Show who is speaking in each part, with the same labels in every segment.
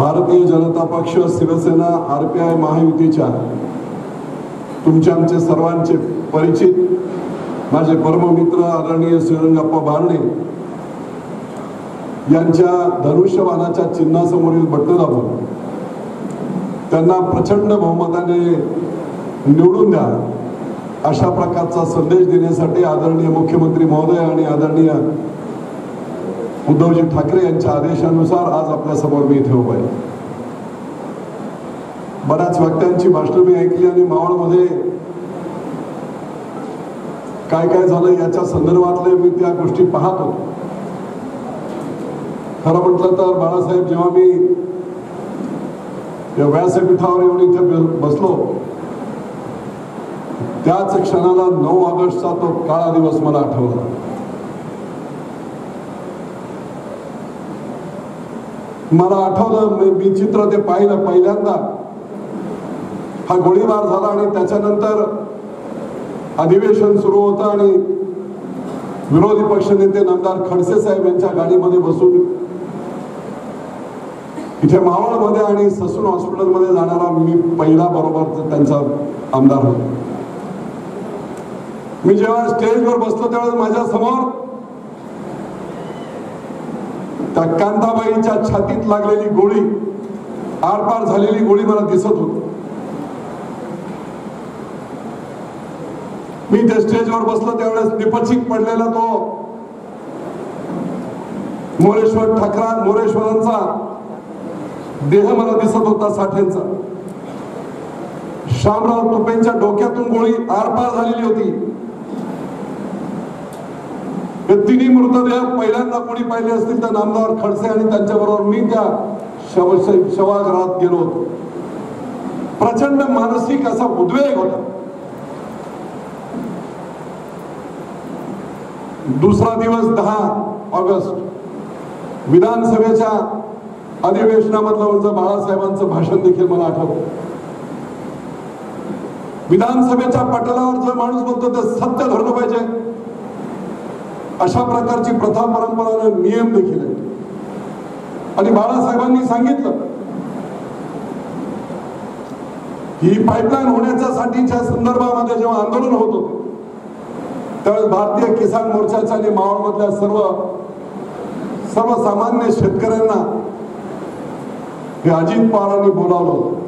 Speaker 1: भारतीय जनता पक्ष शिवसेना आरपीआय महायुतीच्या तुमच्या आमचे सर्वांचे परिचित माझे परममित्र आदरणीय श्रीरंगप्पा बारणे यांच्या धनुष्यबाणाच्या चिन्हासमोरील बटन दाबून त्यांना प्रचंड बहुमताने निवडून द्या अशा प्रकारचा संदेश देण्यासाठी आदरणीय मुख्यमंत्री महोदय आणि आदरणीय उद्धवजी ठाकरे यांच्या आदेशानुसार आज आपल्यासमोर मी इथे उभा आहे. बऱ्याच वक्त्यांची भाषणं मी ऐकली आणि मावळमध्ये काय काय झालं याच्या संदर्भातले मी त्या गोष्टी पाहत होतो. खरं म्हटलं तर बाळासाहेब जेव्हा मी या व्यासपीठावर येऊन इथे बसलो त्याच क्षणाला नऊ ऑगस्टचा तो काळा दिवस मला आठवला. मला आठवलं मी- मी चित्र ते पाहिलं पहिल्यांदा. हा गोळीबार झाला आणि त्याच्यानंतर अधिवेशन सुरू होतं आणि विरोधी पक्षनेते नामदार खडसे साहेब यांच्या गाडीमध्ये बसून इथे मावळमध्ये आणि ससून हॉस्पिटलमध्ये जाणारा मी पहिला बरोबर त्यांचा आमदार होतो. मी जेव्हा स्टेजवर बसलो त्यावेळेस माझ्यासमोर त्या कांताबाईच्या छातीत लागलेली गोळी आरपार झालेली गोळी मला दिसत होती. मी त्या स्टेजवर बसलो त्यावेळेस निपचिक पडलेला तो मोरेश्वर ठाकरा मोरेश्वरांचा देह मला दिसत होता साठ्यांचा शामराव तुपेंच्या डोक्यातून गोळी आरपार झालेली होती. हे तिन्ही मृतदेह पहिल्यांदा कोणी पाहिले असतील तर नामदार खडसे आणि त्यांच्याबरोबर मी त्या शव शवागृहात गेलो होतो. प्रचंड मानसिक असा उद्वेग होता. दुसरा दिवस दहा ऑगस्ट. विधानसभेच्या अधिवेशनामधलं बाळासाहेबांचं भाषण देखील मला आठवतं. विधानसभेच्या पटलावर जो माणूस बोलतो ते सत्य धरलं पाहिजे अशा प्रकारची प्रथा परंपरा नियम देखील आहे आणि बाळासाहेबांनी सांगितलं ही पाईपलाईन होण्याच्या साठीच्या संदर्भामध्ये जेव्हा आंदोलन होत होते त्यावेळेस भारतीय किसान मोर्चाच्या आणि मावळमधल्या सर्व सर्वसामान्य शेतकऱ्यांना हे अजित पवारांनी बोलावलं होतं.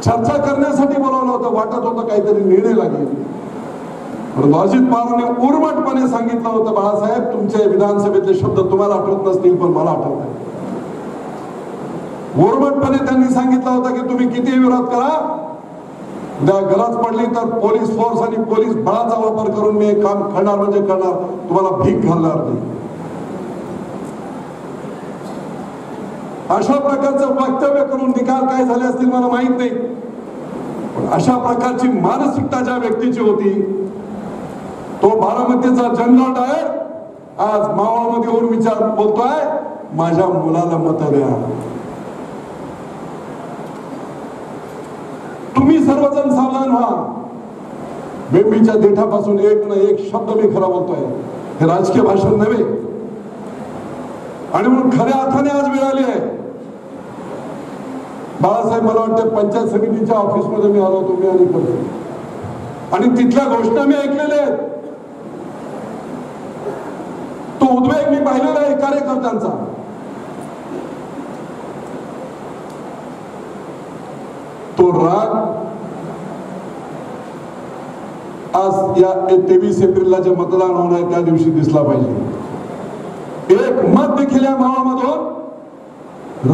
Speaker 1: चर्चा करण्यासाठी बोलावलं होतं वाटत होतं काहीतरी निर्णय लागेल. अजित पवारांनी उर्मटपणे सांगितलं होतं बाळासाहेब तुमचे विधानसभेतले शब्द तुम्हाला आठवत नसतील पण मला आठवत उर्मटपणे त्यांनी सांगितलं होतं की तुम्ही किती विरोध करा. उद्या गरज पडली तर पोलीस फोर्स आणि पोलीस बळाचा वापर करून मी काम करणार म्हणजे करणार. तुम्हाला भीक घालणार नाही. अशा प्रकारचं वक्तव्य करून निकाल काय झाले असतील मला माहीत नाही. पण अशा प्रकारची मानसिकता ज्या व्यक्तीची होती तो बारामतीचा जनरल डायर. आज मावळमध्ये येऊन विचार बोलतोय. माझ्या मुलाला मत द्या. तुम्ही सर्वजण सावधान व्हा. बेबीच्या देठापासून एक ना एक शब्द मी खरा बोलतोय. हे राजकीय भाषण नव्हे. आणि म्हणून खऱ्या अर्थाने आज मिळाली आहे. बाळासाहेब मला वाटतं पंचायत समितीच्या ऑफिसमध्ये मी आलो होतो मी आणि आणि तिथल्या घोषणा मी ऐकलेल्या आहेत तो उद्वेग मी पाहिलेला आहे कार्यकर्त्यांचा. तो राग आज या तेवीस एप्रिलला जे मतदान होणार आहे त्या दिवशी दिसला पाहिजे. एक मत देखील या मावळमधून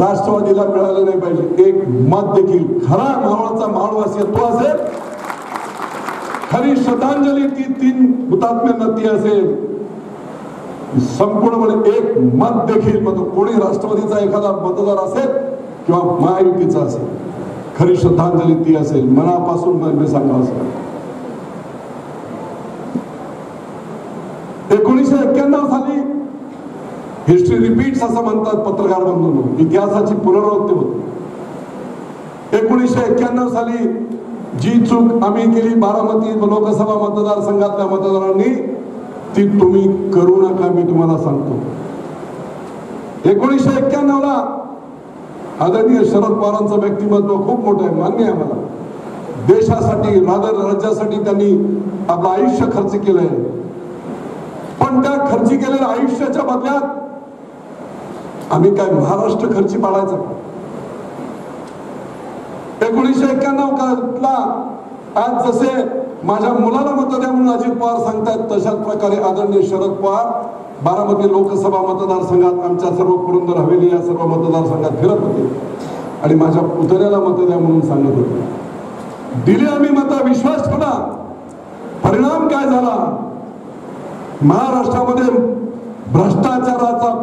Speaker 1: राष्ट्रवादीला मिळालं नाही पाहिजे. एक मत देखील खरा मावळाचा मावळवासी तो असेल. खरी श्रद्धांजली ती तीन हुतात्म्यांना ती असेल. संपूर्णपणे एक मत देखील कोणी राष्ट्रवादीचा एखादा मतदार असेल किंवा महायुतीचा असेल खरी श्रद्धांजली ती असेल मनापासून मी सांगणार असेल एकोणीसशे एक्क्याण्णव साली हिस्ट्री रिपीट्स असं म्हणतात पत्रकार बंधूंनो इतिहासाची पुनरावृत्ती होते. एकोणीसशे एक्क्याण्णव साली जी चूक आम्ही केली बारामती लोकसभा मतदारसंघातल्या मतदारांनी ती तुम्ही करू नका मी तुम्हाला सांगतो. एकोणीसशे एक्क्याण्णव ला आदरणीय शरद पवारांचं व्यक्तिमत्व खूप मोठं आहे मान्य आहे मला देशासाठी राज्यासाठी त्यांनी आपलं आयुष्य खर्च केलंय. पण त्या खर्ची केलेल्या आयुष्याच्या बदल्यात आम्ही काय महाराष्ट्र खर्ची पाडायचा? एकोणीसशे एक्क्याण्णव काला आज जसे माझ्या मुलाला मत द्या म्हणून अजित पवार सांगतायत तशाच प्रकारे आदरणीय शरद पवार बारामती लोकसभा मतदारसंघात आमच्या सर्व पुरंदर हवेली या सर्व मतदारसंघात फिरत होते. आणि माझ्या पुतण्याला मत द्या म्हणून सांगत होते. दिली आम्ही मत विश्वास ठेवला परिणाम काय झाला? महाराष्ट्रामध्ये भ्रष्टाचाराचा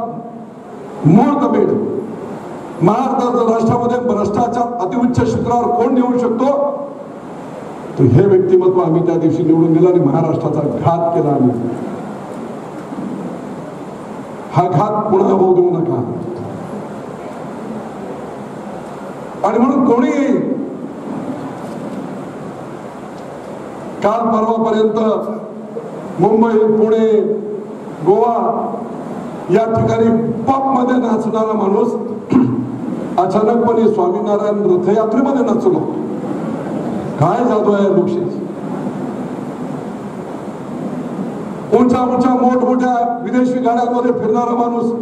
Speaker 1: मूळ कमेट महाराष्ट्र राष्ट्रामध्ये भ्रष्टाचार अतिउच्च शिखरावर कोण नेऊ शकतो? तर हे व्यक्तिमत्व आम्ही त्या दिवशी निवडून दिलं आणि महाराष्ट्राचा घात केला आम्ही. हा घात पुन्हा होऊ देऊ नका. आणि म्हणून कोणी काल परवापर्यंत मुंबई पुणे गोवा या ठिकाणी पॉपमध्ये नाचणारा माणूस अचानकपणे स्वामीनारायण रथयात्रेमध्ये नाचलो काय जादू आहे लोकशाही उंचा उंचा मोठमोठ्या विदेशी गाड्यांमध्ये फिरणारा माणूस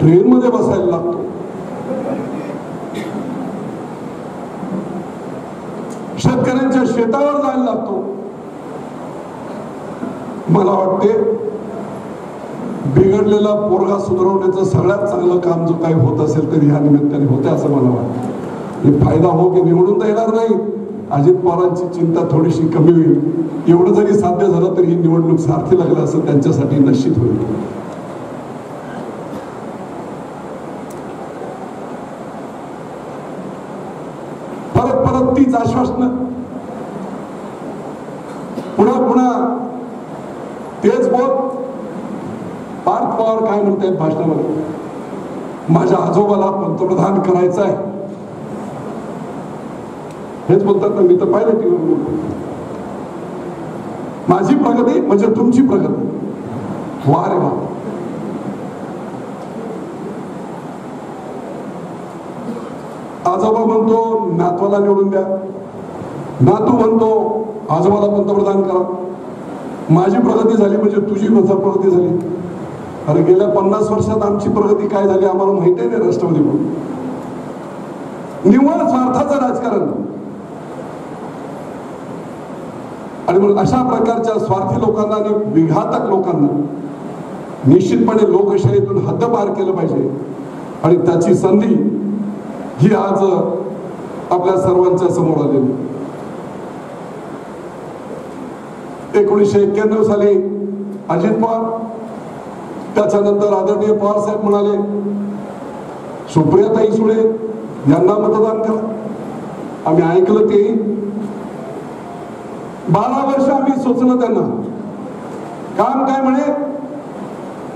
Speaker 1: ट्रेन मध्ये बसायला लागतो शेतकऱ्यांच्या शेतावर जायला लागतो मला वाटते बिघडलेला पोरगा सुधारवण्याचं सगळ्यात चांगलं काम जो काही होत असेल तरी ह्या निमित्ताने होते असं मला वाटतं फायदा हो की निवडून तर येणार नाही अजित पवारांची चिंता थोडीशी कमी होईल. एवढं जरी साध्य झालं तरी ही निवडणूक सारखी लागलं असं त्यांच्यासाठी निश्चित होईल. परत परत तीच आश्वासन. पुन्हा पुन्हा तेच बोल. पार्थ पवार काय म्हणताय भाषणामध्ये? माझ्या आजोबाला पंतप्रधान करायचं आहे हेच बोलतात ना मी तर पाहिलं टीव्हीवर माझी प्रगती म्हणजे तुमची प्रगती. वा रे वा. आजोबा म्हणतो नातवाला निवडून द्या. नातू म्हणतो आजोबाला पंतप्रधान करा. माझी प्रगती झाली म्हणजे तुझी प्रगती झाली. अरे गेल्या पन्नास वर्षात आमची प्रगती काय झाली आम्हाला माहिती आहे ना राष्ट्रवादी म्हणून? निव्वळ स्वार्थाचं राजकारण. आणि मग अशा प्रकारच्या स्वार्थी लोकांना आणि विघातक लोकांना निश्चितपणे लोकशाहीतून हद्दपार केलं पाहिजे. आणि त्याची संधी ही आज आपल्या सर्वांच्या समोर आलेली एकोणीसशे एक्क्याण्णव साली अजित पवार त्याच्यानंतर आदरणीय पवार साहेब म्हणाले सुप्रियाताई सुळे यांना मतदान करा. आम्ही ऐकलं ते बारा वर्ष आम्ही सोचलं त्यांना. काम काय म्हणे?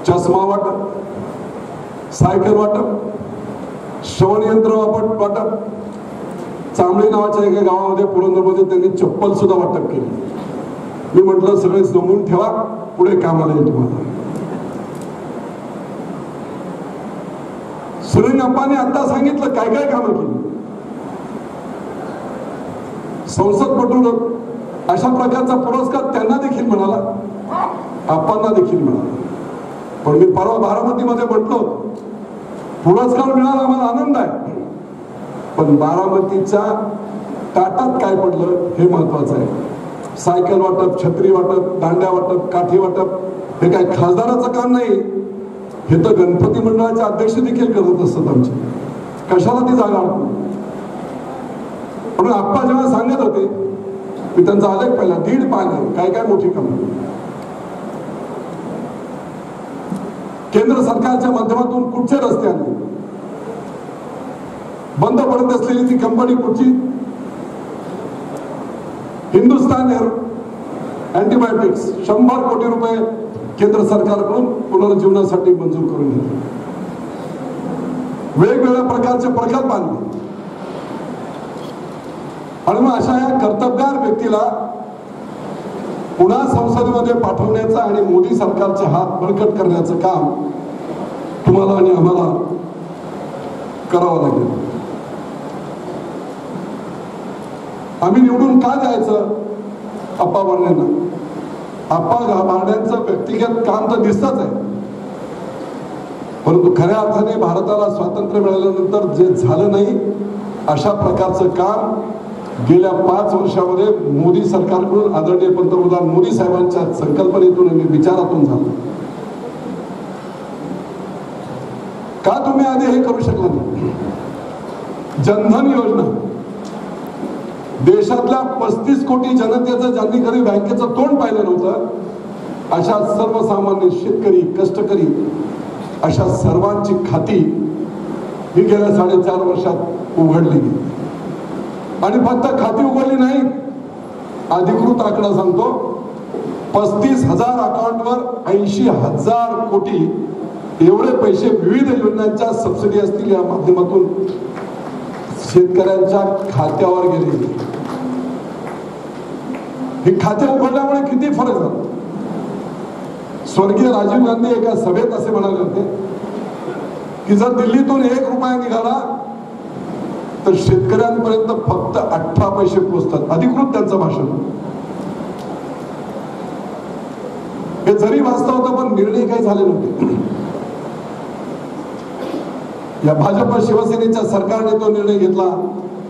Speaker 1: चष्मा वाटप सायकल वाटप श्रवण यंत्र वापट वाटप. चांबळी नावाच्या एका गावामध्ये पुरंदरमध्ये त्यांनी चप्पल सुद्धा वाटप केली. मी म्हटलं सगळे जमून ठेवा पुढे कामाला येईल तुम्हाला. सुरेन अप्पाने आता सांगितलं काय काय कामं केली? संसदपटू अशा प्रकारचा पुरस्कार त्यांना देखील मिळाला. आप्पांना देखील मिळाला. पण मी परवा बारामतीमध्ये म्हटलो पुरस्कार मिळाला आम्हाला आनंद आहे. पण बारामतीच्या ताटात काय पडलं हे महत्वाचं आहे. सायकल वाटप छत्री वाटप दांड्या वाटप काठी वाटप हे काय खासदाराचं काम नाही. हे तर गणपती मंडळाचे अध्यक्ष देखील करत असतात आमचे. कशाला ती जागा म्हणून आप्पा जेव्हा सांगत होते मी त्यांचा आलेख पहिला दीड पाने काय काय मोठी कमी केंद्र सरकारच्या माध्यमातून कुठचे रस्ते आले बंद पडत असलेली ती कंपनी कुठची? हिंदुस्तान अँटीबायोटिक्स शंभर कोटी रुपये केंद्र सरकारकडून पुनर्जीवनासाठी मंजूर करून घेतले. वेगवेगळ्या प्रकारचे प्रकल्प आणले. आणि मग अशा या कर्तबगार व्यक्तीला पुन्हा संसदेमध्ये पाठवण्याचं आणि मोदी सरकारचे हात बळकट करण्याचं काम तुम्हाला आणि आम्हाला करावं लागेल. आम्ही निवडून का जायचं? अप्पा बांधण्याना आप्पा बांधण्याचं व्यक्तिगत काम तर दिसतच आहे. परंतु खऱ्या अर्थाने भारताला स्वातंत्र्य मिळाल्यानंतर जे झालं नाही अशा प्रकारचं काम गेल्या पाच वर्षामध्ये मोदी सरकारकडून आदरणीय पंतप्रधान मोदी साहेबांच्या संकल्पनेतून आणि विचारातून झालं. का तुम्ही आधी हे करू शकला नाही? जनधन योजना. देशातल्या पस्तीस कोटी जनतेचं ज्यांनी कधी बँकेचं तोंड पाहिलं नव्हतं अशा सर्वसामान्य शेतकरी कष्टकरी अशा सर्वांची खाती ही गेल्या साडेचार वर्षात उघडली गेली. आणि फक्त खाती उघडली नाही. अधिकृत आकडा सांगतो. पस्तीस हजार अकाउंटवर ऐंशी हजार कोटी एवढे पैसे विविध योजनांच्या सबसिडी असतील या माध्यमातून शेतकऱ्यांच्या खात्यावर गेले. हे खाते उघडल्यामुळे किती फरक झाला? स्वर्गीय राजीव गांधी एका सभेत असे म्हणाले होते की जर दिल्लीतून एक रुपया निघाला तर शेतकऱ्यांपर्यंत फक्त अठरा पैसे पोहोचतात अधिकृत त्यांचं भाषण. हे जरी वाचता होतं पण निर्णय काही झाले नव्हते. या भाजप शिवसेनेच्या सरकारने तो निर्णय घेतला.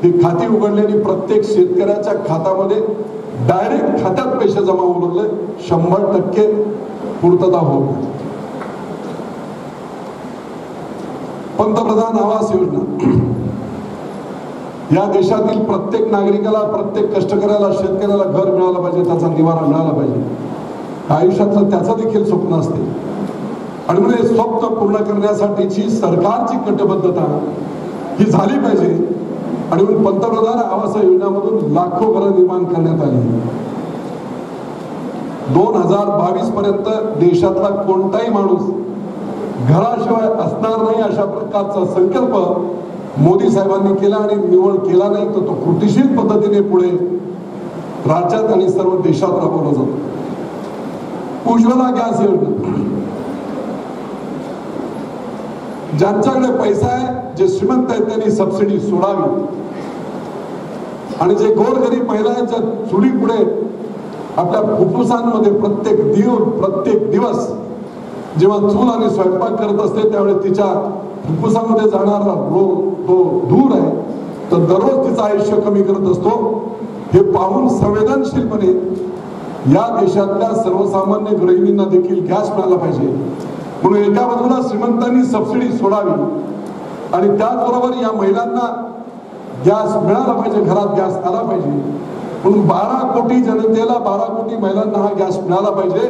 Speaker 1: ही खाती उघडल्याने प्रत्येक शेतकऱ्याच्या खात्यामध्ये डायरेक्ट खात्यात पैसे जमा होऊ लागले शंभर टक्के पूर्तता होऊ पंतप्रधान आवास योजना. या देशातील प्रत्येक नागरिकाला प्रत्येक कष्टकऱ्याला शेतकऱ्याला घर मिळालं पाहिजे त्याचा निवारा मिळाला पाहिजे. आयुष्यातलं त्याचं देखील स्वप्न असते. आणि म्हणून हे स्वप्न पूर्ण करण्यासाठीची सरकारची कटिबद्धता ही झाली पाहिजे. आणि म्हणून पंतप्रधान आवास योजनामधून लाखो घरं निर्माण करण्यात आली. दोन हजार बावीस पर्यंत देशातला कोणताही माणूस घराशिवाय असणार नाही अशा प्रकारचा संकल्प मोदी साहेबांनी केला आणि निवड केला नाही तर तो कृतिशील पद्धतीने पुढे राज्यात आणि सर्व देशात राबवला जातो. उज्ज्वला गॅस योजना. ज्यांच्याकडे पैसा आहे जे श्रीमंत आहेत त्यांनी सबसिडी सोडावी. आणि जे गोरगरीब महिला आहेत ज्या चुली पुढे आपल्या फुफ्फुसांमध्ये प्रत्येक दिव प्रत्येक दिवस जेव्हा चूल आणि स्वयंपाक करत असते त्यावेळेस तिच्या फुफ्फुसामध्ये जाणारा रोग तो दूर आहे तर दररोज तिचं आयुष्य कमी करत असतो. हे पाहून संवेदनशीलपणे या देशातल्या सर्वसामान्य गृहिणींना देखील गॅस मिळाला पाहिजे. म्हणून एका बाजूला श्रीमंतांनी सबसिडी सोडावी. आणि त्याचबरोबर या महिलांना गॅस मिळाला पाहिजे घरात गॅस आला पाहिजे. म्हणून बारा कोटी जनतेला बारा कोटी महिलांना हा गॅस मिळाला पाहिजे.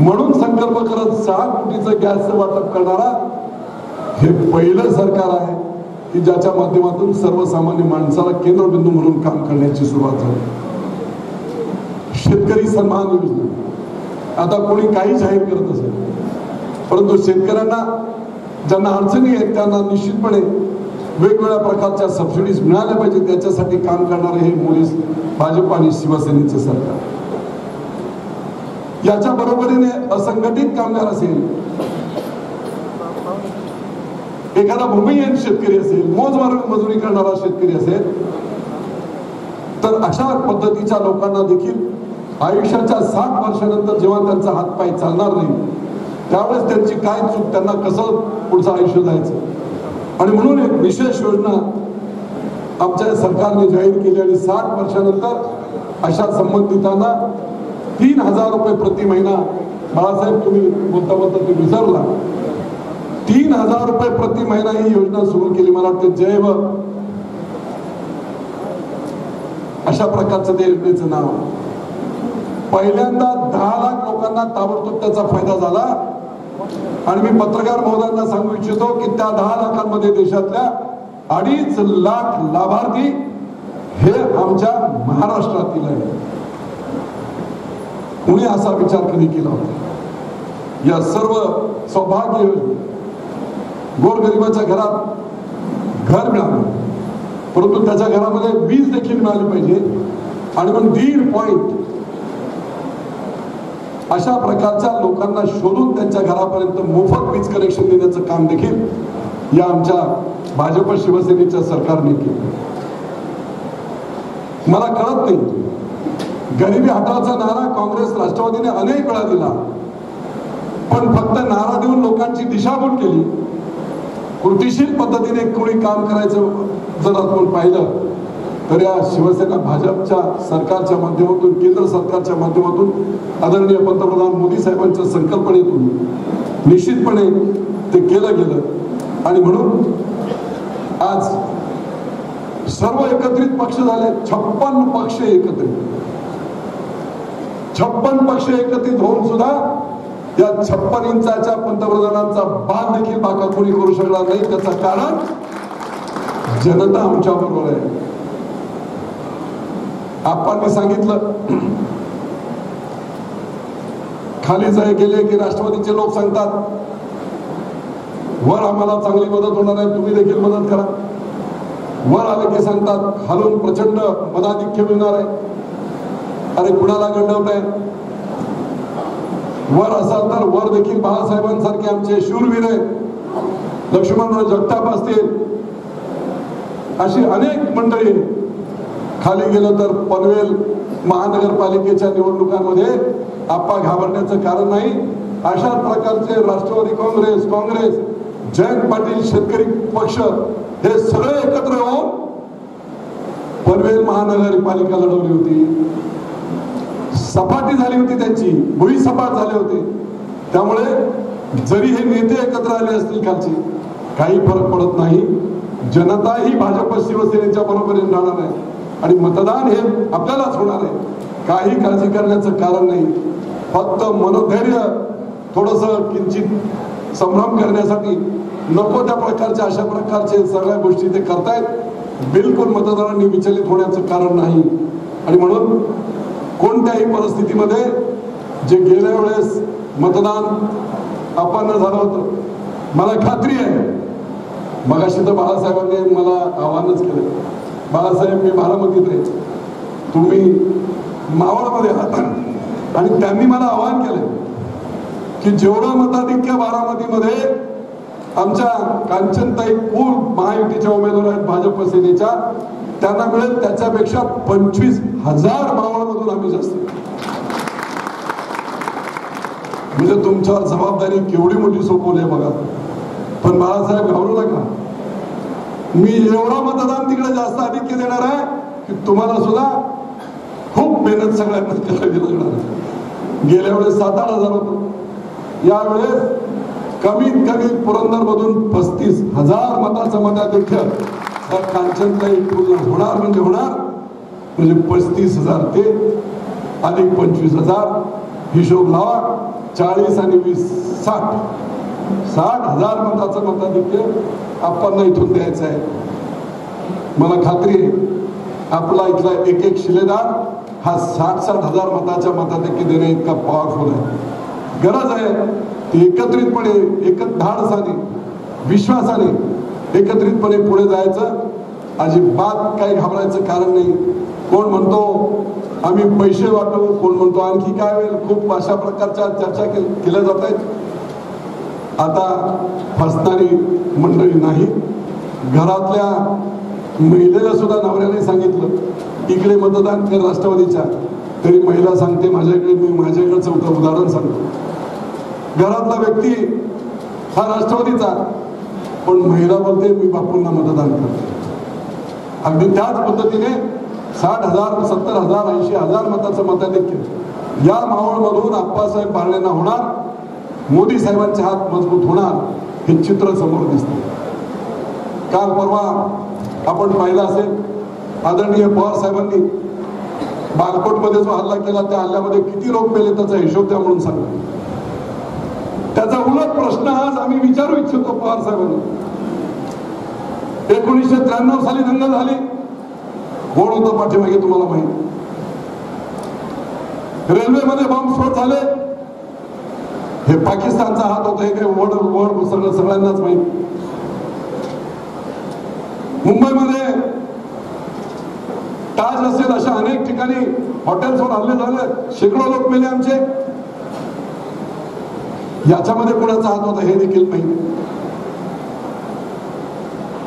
Speaker 1: म्हणून संकल्प करत सहा कोटीचं गॅसचं वाटप करणारा हे पहिलं सरकार आहे. की ज्याच्या माध्यमातून सर्वसामान्य माणसाला केंद्रबिंदू म्हणून काम करण्याची सुरुवात झाली. शेतकरी सन्मान योजना. आता कोणी काही जाहीर करत असेल परंतु शेतकऱ्यांना ज्यांना अडचणी आहेत त्यांना निश्चितपणे वेगवेगळ्या प्रकारच्या सबसिडीज मिळाल्या पाहिजे त्याच्यासाठी काम करणारे हे मुलीस भाजप आणि शिवसेनेचे सरकार. याच्या बरोबरीने असंघटित कामगार असेल एखादा भूमिहीन शेतकरी असेल मोजमार मजुरी करणारा शेतकरी असेल तर अशा पद्धतीच्या लोकांना देखील आयुष्याच्या साठ वर्षानंतर जेव्हा त्यांचा हातपाय चालणार नाही त्यावेळेस त्यांची काय चूक त्यांना कसं पुढचं आयुष्य जायचं? आणि म्हणून एक विशेष योजना आमच्या सरकारने जाहीर केली आणि साठ वर्षानंतर अशा संबंधितांना तीन हजार रुपये प्रति महिना. बाळासाहेब तुम्ही बोलता बोलता ते विसरला. तीन हजार रुपये प्रति महिना ही योजना सुरू केली. मला वाटतं जैव अशा प्रकारचं ते योजनेचं नाव पहिल्यांदा दहा लाख लोकांना ताबडतोब त्याचा फायदा झाला. आणि मी पत्रकार महोदयांना सांगू इच्छितो की त्या दहा लाखांमध्ये देशातल्या अडीच लाख लाभार्थी हे आमच्या महाराष्ट्रातील आहे कुणी असा विचार कधी केला होता? या सर्व सौभाग्य गोरगरिबाच्या घरात घर मिळालं. परंतु त्याच्या घरामध्ये वीज देखील मिळाली पाहिजे. आणि मग दीड पॉइंट अशा प्रकारच्या लोकांना शोधून त्यांच्या घरापर्यंत मोफत वीज कनेक्शन देण्याचं काम देखील या आमच्या भाजप शिवसेनेच्या सरकारने केलं. मला कळत नाही. गरिबी हटावचा नारा काँग्रेस राष्ट्रवादीने अनेक वेळा दिला. पण फक्त नारा देऊन लोकांची दिशाभूल केली. कृतीशील पद्धतीने कोणी काम करायचं जर आपण पाहिलं तर या शिवसेना भाजपच्या सरकारच्या माध्यमातून केंद्र सरकारच्या माध्यमातून आदरणीय पंतप्रधान मोदी साहेबांच्या संकल्पनेतून निश्चितपणे ते केलं गेलं. आणि म्हणून आज सर्व एकत्रित पक्ष झाले छप्पन पक्ष एकत्रित. छप्पन पक्ष एकत्रित होऊन सुद्धा या छप्पन इंचाच्या पंतप्रधानांचा बाग देखील बाका कोणी करू शकणार नाही त्याचं कारण जनता आमच्या बरोबर आहे. आपण सांगितलं. खाली जाय गेले की राष्ट्रवादीचे लोक सांगतात वर आम्हाला चांगली मदत होणार आहे तुम्ही देखील मदत करा. वर आले की सांगतात हलून प्रचंड मदाधिक्य मिळणार आहे. अरे कुणाला गंडवत आहे वर असाल तर वर देखील बाळासाहेबांसारखे आमचे शूरवीर आहेत. लक्ष्मणराव जगताप असतील. अशी अनेक मंडळी खाली गेलं तर पनवेल महानगरपालिकेच्या निवडणुकांमध्ये आप्पा घाबरण्याचं कारण नाही. अशा प्रकारचे राष्ट्रवादी काँग्रेस काँग्रेस जयंत पाटील शेतकरी पक्ष हे सगळे एकत्र होऊन पनवेल महानगरपालिका लढवली होती. सपाटी झाली होती त्यांची भुई सपाट झाले होते. त्यामुळे जरी हे नेते एकत्र आले असतील खालचे काही फरक पडत नाही. जनता ही भाजप शिवसेनेच्या बरोबरीने राहणार आहे. आणि मतदान हे आपल्यालाच होणार आहे. काही काळजी करण्याचं कारण नाही. फक्त मनोधैर्य थोडस किंचित संभ्रम करण्यासाठी नको त्या प्रकारच्या अशा प्रकारचे सगळ्या गोष्टी ते करतायत. बिलकुल मतदारांनी विचलित होण्याचं कारण नाही. आणि म्हणून कोणत्याही परिस्थितीमध्ये जे गेल्या वेळेस मतदान अपन्न झालं होतं मला खात्री आहे. मगाशी तर बाळासाहेबांनी मला आव्हानच केलं. बाळासाहेब मी बारामतीत आहे. तुम्ही मावळमध्ये आहात. आणि त्यांनी मला आवाहन केलं की जेवढं मताधिक्य बारामतीमध्ये आमच्या कांचनताई कोण महायुतीच्या उमेदवार आहेत भाजप सेनेच्या त्यांना मिळेल त्याच्यापेक्षा पंचवीस हजार मावळमधून आम्ही जास्त. म्हणजे तुमच्या जबाबदारी केवढी मोठी सोपवली आहे बघा. पण बाळासाहेब घाबरू नका. मी एवढा मतदान तिकडे जास्त आधिक्य देणार आहे की तुम्हाला सुद्धा खूप मेहनत सगळ्यांना करावी लागणार आहे. गेल्या वेळेस सात आठ हजार होत. यावेळेस कमीत कमी पुरंदर मधून पस्तीस हजार मताचं मताधिक्य तर कांचनताई होणार म्हणजे होणार. म्हणजे पस्तीस हजार ते अधिक पंचवीस हजार हिशोब लावा. चाळीस आणि वीस साठ. साठ हजार मताचं मताधिक्य आपण इथून द्यायचं आहे. मला खात्री आहे आपला इथला एक एक शिलेदार हा साठ साठ हजार मताच्या मताधिक्य देणे इतका पॉवरफुल आहे. गरज आहे ती एकत्रितपणे एकच धाडसाने विश्वासाने एकत्रितपणे पुढे जायचं. अजिबात काही घाबरायचं कारण नाही. कोण म्हणतो आम्ही पैसे वाटू कोण म्हणतो आणखी काय होईल? खूप अशा प्रकारच्या चर्चा केल्या जात आहेत. आता फसणारी मंडळी नाही. घरातल्या महिलेला सुद्धा नवऱ्याने सांगितलं इकडे मतदान कर राष्ट्रवादीच्या. तरी महिला सांगते माझ्याकडे मी माझ्याकडचं उदाहरण सांगतो. घरातला व्यक्ती हा राष्ट्रवादीचा. पण महिला बोलते मी बापूंना मतदान करते. अगदी त्याच पद्धतीने साठ हजार सत्तर हजार ऐंशी हजार मताचं मताधिक्य या मावळमधून आप्पासाहेब बारलेंना होणार मोदी साहेबांचे हात मजबूत होणार हे चित्र समोर दिसत. काल परवा आपण पाहिलं असेल आदरणीय पवार साहेबांनी बालकोटमध्ये जो हल्ला केला त्या हल्ल्यामध्ये किती लोक मेले त्याचा हिशोब द्या म्हणून सांगितलं त्याचा उलट प्रश्न आज आम्ही विचारू इच्छितो पवार साहेबांना. एकोणीसशे त्र्याण्णव साली दंग झाली. कोण होतं पाठीमागे तुम्हाला माहीत? रेल्वेमध्ये बॉम्बस्फोट झाले. हे पाकिस्तानचा हात होता हे काही वड वड सगळं सगळ्यांनाच माहीत. मुंबईमध्ये ताज असेल अशा अनेक ठिकाणी हॉटेल्सवर हल्ले झाले. शेकडो लोक मेले आमचे. याच्यामध्ये कुणाचा हात होता हे देखील नाही.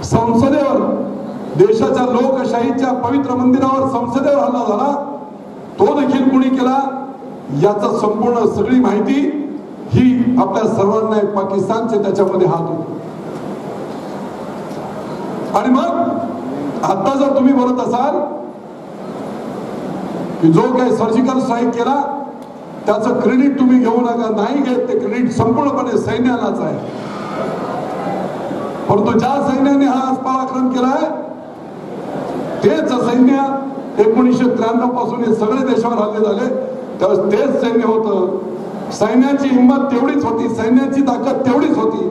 Speaker 1: संसदेवर देशाच्या लोकशाहीच्या पवित्र मंदिरावर संसदेवर हल्ला झाला. तो देखील कुणी केला? याचा संपूर्ण सगळी माहिती ही आपल्या सर्वांना पाकिस्तानचे त्याच्यामध्ये हात होते. आणि मग आता जर तुम्ही बोलत असाल की जो काही सर्जिकल स्ट्राईक केला त्याचं क्रेडिट तुम्ही घेऊ नका. नाही घेत ते क्रेडिट संपूर्णपणे सैन्यालाच आहे. परंतु ज्या सैन्याने हा आज पराक्रम केलाय तेच सैन्य एकोणीसशे त्र्याण्णवपासून हे सगळे देशावर हल्ले झाले. त्यावेळेस तेच सैन्य होतं. सैन्याची हिंमत तेवढीच होती. सैन्याची ताकद तेवढीच होती.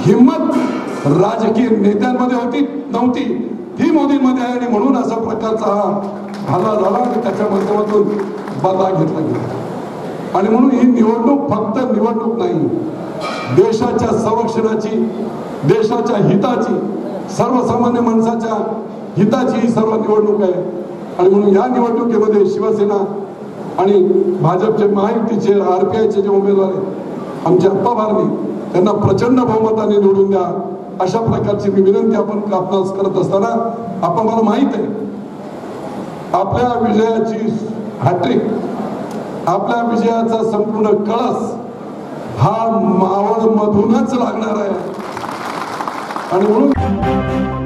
Speaker 1: हिंमत राजकीय नेत्यांमध्ये होती नव्हती. ही मोदींमध्ये आहे आणि म्हणून अशा प्रकारचा हा हल्ला झाला आणि त्याच्या माध्यमातून बदला घेतला गेला. आणि म्हणून ही निवडणूक फक्त निवडणूक नाही देशाच्या संरक्षणाची देशाच्या हिताची सर्वसामान्य माणसाच्या हिताची ही सर्व निवडणूक आहे. आणि म्हणून या निवडणुकीमध्ये शिवसेना आणि भाजपचे महायुतीचे आरपीआयचे जे उमेदवार आहेत आमचे अप्पा भारणी त्यांना प्रचंड बहुमताने निवडून द्या. अशा प्रकारची मी विनंती आपण आपणास करत असताना आपण मला माहीत आहे आपल्या विजयाची हॅट्रिक आपल्या विजयाचा संपूर्ण कळस हा मावळ मधूनच लागणार आहे. आणि म्हणून